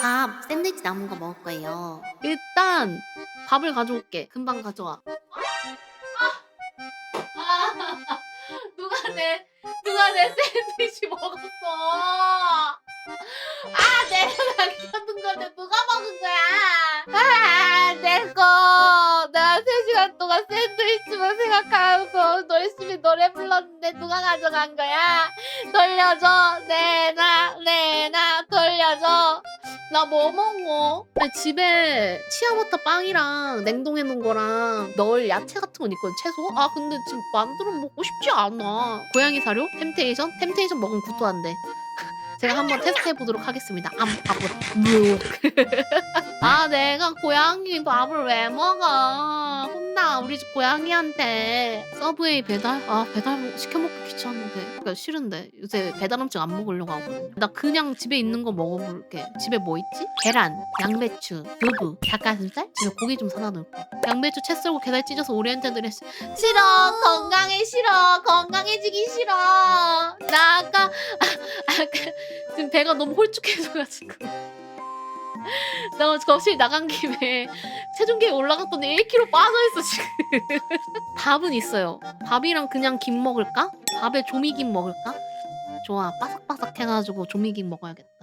밥 샌드위치 남은 거 먹을 거예요. 일단 밥을 가져올게. 금방 가져와. 아, 누가 내 누가 내 샌드위치 먹었어? 아 내가 남겨둔 건데 누가 먹은 거야? 아 내거 내가 3 시간 동안 샌드위치만 생각하면서 열심히 노래 불렀는데 누가 가져간 거야? 돌려줘 내놔 내놔 돌려줘. 나 뭐 먹어? 아니, 집에 치아버터 빵이랑 냉동해 놓은 거랑 넣을 야채 같은 건 있거든 채소? 아 근데 지금 만들어 먹고 싶지 않아 고양이 사료? 템테이션? 템테이션 먹으면 굿도 한데 제가 한번 테스트 해 보도록 하겠습니다 암 밥을 아 내가 고양이 밥을 왜 먹어 혼 나 우리 집 고양이한테 서브웨이 배달? 아 배달 시켜 먹기 귀찮은데. 그러니까 싫은데. 요새 배달 음식 안 먹으려고 하거든요 나 그냥 집에 있는 거 먹어볼게. 집에 뭐 있지? 계란, 양배추, 두부, 닭가슴살? 집에 고기 좀 사다 놓을 거야 양배추 채 썰고 계란 찢어서 오리엔탈들 했어. 싫어. 건강해 싫어. 건강해지기 싫어. 나 아까 아, 아까 지금 배가 너무 홀쭉해져가지고 나 거실 나간 김에 체중계에 올라갔더니 1kg 빠져있어 지금 밥은 있어요 밥이랑 그냥 김 먹을까? 밥에 조미김 먹을까? 좋아 바삭바삭 해가지고 조미김 먹어야겠다